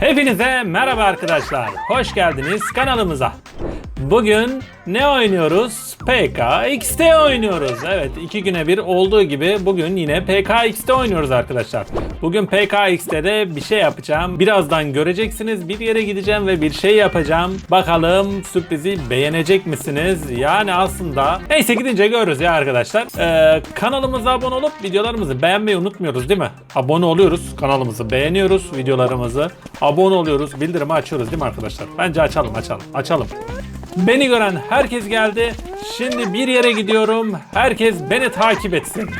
Hepinize merhaba arkadaşlar. Hoş geldiniz kanalımıza. Bugün ne oynuyoruz? PKXT oynuyoruz. Evet iki güne bir olduğu gibi bugün yine PKXT oynuyoruz arkadaşlar. Bugün PKXT'de bir şey yapacağım. Birazdan göreceksiniz. Bir yere gideceğim ve bir şey yapacağım. Bakalım sürprizi beğenecek misiniz? Yani aslında neyse gidince görürüz ya arkadaşlar. Ee, kanalımıza abone olup videolarımızı beğenmeyi unutmuyoruz değil mi? Abone oluyoruz. Kanalımızı beğeniyoruz. Videolarımızı abone oluyoruz. Bildirimi açıyoruz değil mi arkadaşlar? Bence açalım açalım açalım. Beni gören herkes geldi. Şimdi bir yere gidiyorum. Herkes beni takip etsin.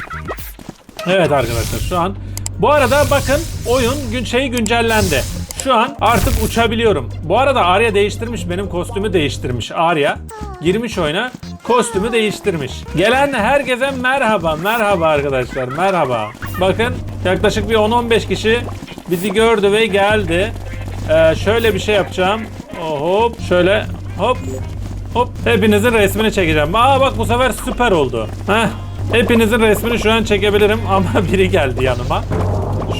Evet arkadaşlar şu an. Bu arada bakın oyun gün şeyi güncellendi. Şu an artık uçabiliyorum. Bu arada Arya değiştirmiş. Benim kostümü değiştirmiş Arya. Girmiş oyuna. Kostümü değiştirmiş. Gelen herkese merhaba. Merhaba arkadaşlar. Merhaba. Bakın yaklaşık bir 10-15 kişi bizi gördü ve geldi. Ee, şöyle bir şey yapacağım. Hop şöyle hop hop hepinizin resmini çekeceğim. Aa bak bu sefer süper oldu. Heh. Hepinizin resmini şu an çekebilirim ama biri geldi yanıma.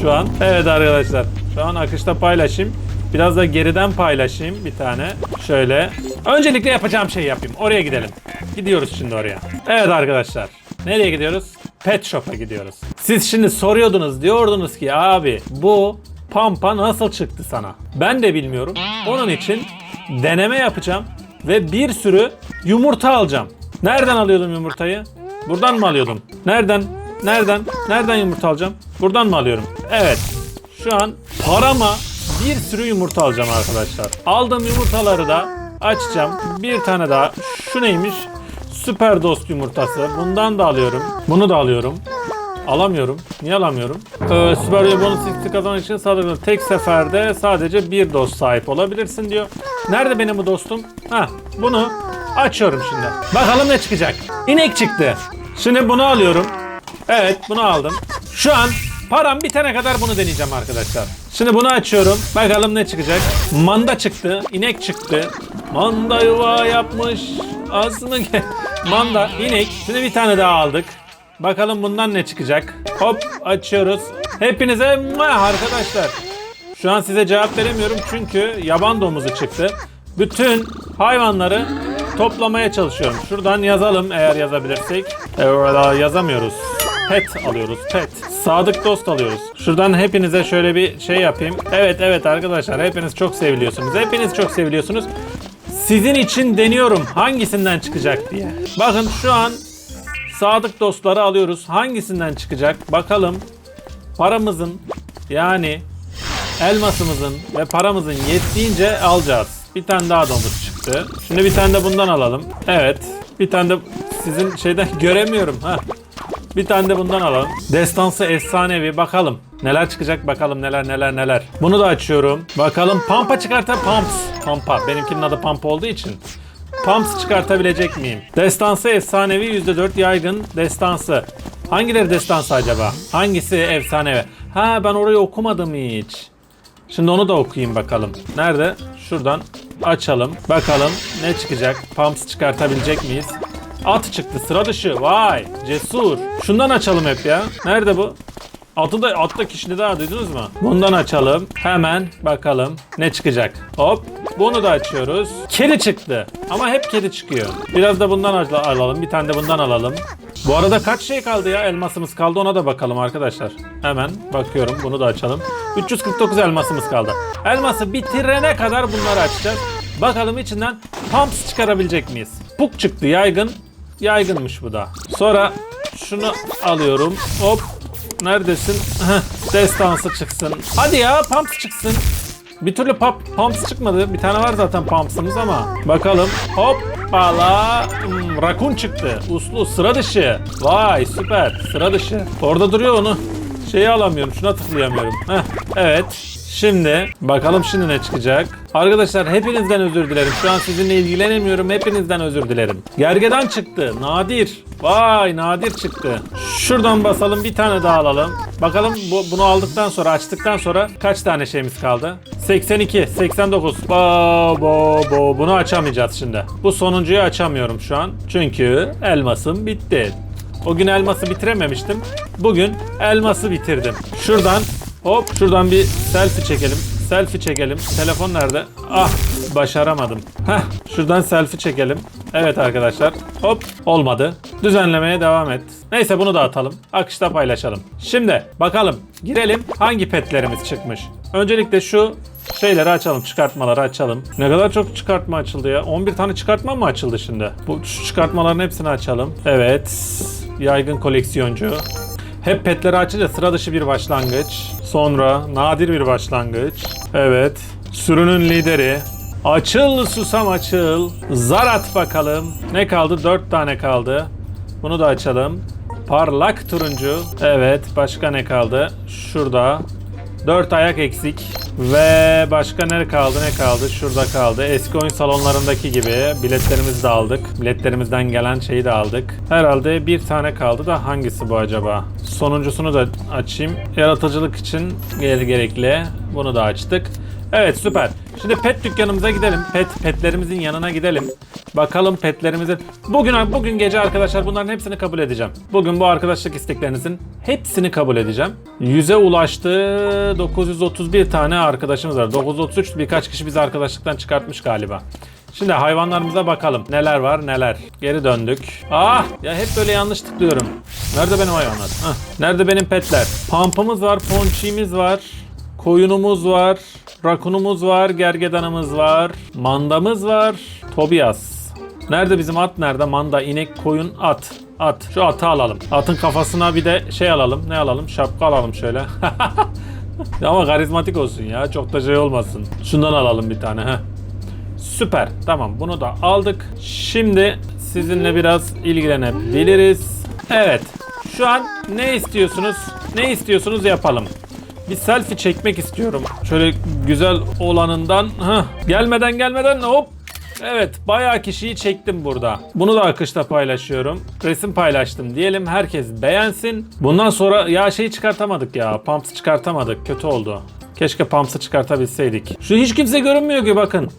Şu an. Evet arkadaşlar. Şu an akışta paylaşayım. Biraz da geriden paylaşayım bir tane. Şöyle. Öncelikle yapacağım şeyi yapayım. Oraya gidelim. Gidiyoruz şimdi oraya. Evet arkadaşlar. Nereye gidiyoruz? Pet Shop'a gidiyoruz. Siz şimdi soruyordunuz diyordunuz ki abi bu pampa nasıl çıktı sana? Ben de bilmiyorum. Onun için deneme yapacağım ve bir sürü yumurta alacağım. Nereden alıyordum yumurtayı? Buradan mı alıyordum? Nereden? Nereden? Nereden yumurta alacağım? Buradan mı alıyorum? Evet. Şu an parama bir sürü yumurta alacağım arkadaşlar. Aldığım yumurtaları da açacağım. Bir tane daha. Şu neymiş? Süper dost yumurtası. Bundan da alıyorum. Bunu da alıyorum. Alamıyorum. Niye alamıyorum? Ee, Süper Üye bonus x'i kazanmak için sadece tek seferde sadece bir dost sahip olabilirsin diyor. Nerede benim bu dostum? Ha, bunu açıyorum şimdi. Bakalım ne çıkacak. İnek çıktı. Şimdi bunu alıyorum. Evet, bunu aldım. Şu an param bitene kadar bunu deneyeceğim arkadaşlar. Şimdi bunu açıyorum. Bakalım ne çıkacak. Manda çıktı. inek çıktı. Manda yuva yapmış. Ge- Manda, inek. Şimdi bir tane daha aldık. Bakalım bundan ne çıkacak. Hop açıyoruz. Hepinize muah arkadaşlar. Şu an size cevap veremiyorum çünkü yaban domuzu çıktı. Bütün hayvanları toplamaya çalışıyorum. Şuradan yazalım eğer yazabilirsek. Evet yazamıyoruz. Pet alıyoruz pet. Sadık dost alıyoruz. Şuradan hepinize şöyle bir şey yapayım. Evet evet arkadaşlar hepiniz çok seviliyorsunuz. Hepiniz çok seviliyorsunuz. Sizin için deniyorum hangisinden çıkacak diye. Bakın şu an sadık dostları alıyoruz. Hangisinden çıkacak? Bakalım. Paramızın yani elmasımızın ve paramızın yettiğince alacağız. Bir tane daha domuz çıktı. Şimdi bir tane de bundan alalım. Evet. Bir tane de sizin şeyden göremiyorum. ha. Bir tane de bundan alalım. Destansı efsanevi bakalım. Neler çıkacak bakalım neler neler neler. Bunu da açıyorum. Bakalım Pampa çıkarta Pumps. Pampa. Benimkinin adı Pampa olduğu için. Pumps çıkartabilecek miyim? Destansı efsanevi %4 yaygın destansı. Hangileri destansı acaba? Hangisi efsanevi? Ha ben orayı okumadım hiç. Şimdi onu da okuyayım bakalım. Nerede? Şuradan açalım. Bakalım ne çıkacak? Pumps çıkartabilecek miyiz? At çıktı sıra dışı. Vay cesur. Şundan açalım hep ya. Nerede bu? Atı da atta kişini daha duydunuz mu? Bundan açalım. Hemen bakalım ne çıkacak. Hop. Bunu da açıyoruz. Kedi çıktı. Ama hep kedi çıkıyor. Biraz da bundan al- alalım. Bir tane de bundan alalım. Bu arada kaç şey kaldı ya? Elmasımız kaldı ona da bakalım arkadaşlar. Hemen bakıyorum. Bunu da açalım. 349 elmasımız kaldı. Elması bitirene kadar bunları açacağız. Bakalım içinden pumps çıkarabilecek miyiz? Puk çıktı yaygın. Yaygınmış bu da. Sonra şunu alıyorum. Hop. Neredesin? Destansı çıksın. Hadi ya pumps çıksın. Bir türlü pump, pumps çıkmadı. Bir tane var zaten pumps'ımız ama. Bakalım. Hoppala. Hmm, rakun çıktı. Uslu sıra dışı. Vay süper. Sıra dışı. Orada duruyor onu. Şeyi alamıyorum. Şuna tıklayamıyorum. Heh, evet. Şimdi bakalım şimdi ne çıkacak. Arkadaşlar hepinizden özür dilerim. Şu an sizinle ilgilenemiyorum. Hepinizden özür dilerim. Gergedan çıktı. Nadir. Vay nadir çıktı. Şuradan basalım bir tane daha alalım. Bakalım bu, bunu aldıktan sonra açtıktan sonra kaç tane şeyimiz kaldı? 82, 89. Bo, bo, bo. Bunu açamayacağız şimdi. Bu sonuncuyu açamıyorum şu an. Çünkü elmasım bitti. O gün elması bitirememiştim. Bugün elması bitirdim. Şuradan hop şuradan bir selfie çekelim. selfie çekelim. Telefon nerede? Ah başaramadım. Heh şuradan selfie çekelim. Evet arkadaşlar. Hop olmadı. Düzenlemeye devam et. Neyse bunu da atalım. Akışta paylaşalım. Şimdi bakalım girelim hangi petlerimiz çıkmış. Öncelikle şu şeyleri açalım. Çıkartmaları açalım. Ne kadar çok çıkartma açıldı ya. 11 tane çıkartma mı açıldı şimdi? Bu şu çıkartmaların hepsini açalım. Evet. Yaygın koleksiyoncu. Hep petleri açınca sıra dışı bir başlangıç. Sonra nadir bir başlangıç. Evet. Sürünün lideri. Açıl susam açıl. Zar at bakalım. Ne kaldı? 4 tane kaldı. Bunu da açalım. Parlak turuncu. Evet. Başka ne kaldı? Şurada. 4 ayak eksik. Ve başka ne kaldı ne kaldı? Şurada kaldı. Eski oyun salonlarındaki gibi biletlerimizi de aldık. Biletlerimizden gelen şeyi de aldık. Herhalde bir tane kaldı da hangisi bu acaba? Sonuncusunu da açayım. Yaratıcılık için gere- gerekli. Bunu da açtık. Evet süper. Şimdi pet dükkanımıza gidelim. Pet petlerimizin yanına gidelim. Bakalım petlerimizi. Bugün bugün gece arkadaşlar bunların hepsini kabul edeceğim. Bugün bu arkadaşlık isteklerinizin hepsini kabul edeceğim. 100'e ulaştı. 931 tane arkadaşımız var. 933 birkaç kişi bizi arkadaşlıktan çıkartmış galiba. Şimdi hayvanlarımıza bakalım. Neler var neler. Geri döndük. Ah ya hep böyle yanlış tıklıyorum. Nerede benim hayvanlar? Hah, nerede benim petler? Pampamız var, ponçimiz var. Koyunumuz var. Rakunumuz var. Gergedanımız var. Mandamız var. Tobias. Nerede bizim at nerede? Manda, inek, koyun, at. At. Şu atı alalım. Atın kafasına bir de şey alalım. Ne alalım? Şapka alalım şöyle. Ama karizmatik olsun ya. Çok da şey olmasın. Şundan alalım bir tane. Heh. Süper. Tamam bunu da aldık. Şimdi sizinle biraz ilgilenebiliriz. Evet. Şu an ne istiyorsunuz? Ne istiyorsunuz yapalım. Bir selfie çekmek istiyorum. Şöyle güzel olanından. Heh. Gelmeden gelmeden hop. Evet bayağı kişiyi çektim burada. Bunu da akışta paylaşıyorum. Resim paylaştım diyelim. Herkes beğensin. Bundan sonra ya şeyi çıkartamadık ya. Pumps çıkartamadık. Kötü oldu. Keşke Pumps'ı çıkartabilseydik. Şu hiç kimse görünmüyor ki bakın.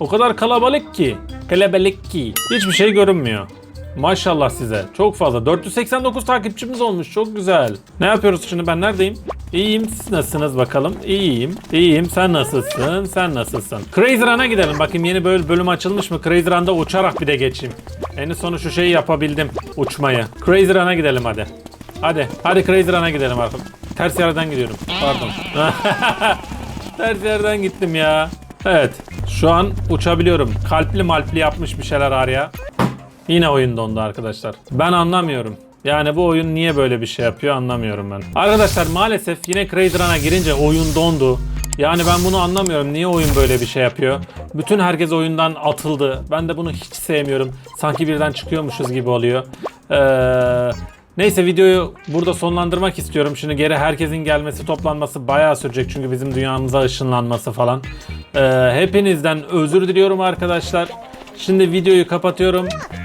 O kadar kalabalık ki. Kalabalık ki. Hiçbir şey görünmüyor. Maşallah size. Çok fazla. 489 takipçimiz olmuş. Çok güzel. Ne yapıyoruz şimdi? Ben neredeyim? İyiyim. Siz nasılsınız bakalım? İyiyim. İyiyim. Sen nasılsın? Sen nasılsın? Crazy Run'a gidelim. Bakayım yeni böyle bölüm açılmış mı? Crazy Run'da uçarak bir de geçeyim. En sonu şu şeyi yapabildim. Uçmayı. Crazy Run'a gidelim hadi. Hadi. Hadi Crazy Run'a gidelim artık. Ters yerden gidiyorum. Pardon. Ters yerden gittim ya. Evet. Şu an uçabiliyorum. Kalpli malpli yapmış bir şeyler araya. Yine oyun dondu arkadaşlar. Ben anlamıyorum. Yani bu oyun niye böyle bir şey yapıyor anlamıyorum ben. Arkadaşlar maalesef yine Crazy Run'a girince oyun dondu. Yani ben bunu anlamıyorum. Niye oyun böyle bir şey yapıyor? Bütün herkes oyundan atıldı. Ben de bunu hiç sevmiyorum. Sanki birden çıkıyormuşuz gibi oluyor. Eee... Neyse videoyu burada sonlandırmak istiyorum. Şimdi geri herkesin gelmesi, toplanması bayağı sürecek. Çünkü bizim dünyamıza ışınlanması falan. Ee, hepinizden özür diliyorum arkadaşlar. Şimdi videoyu kapatıyorum.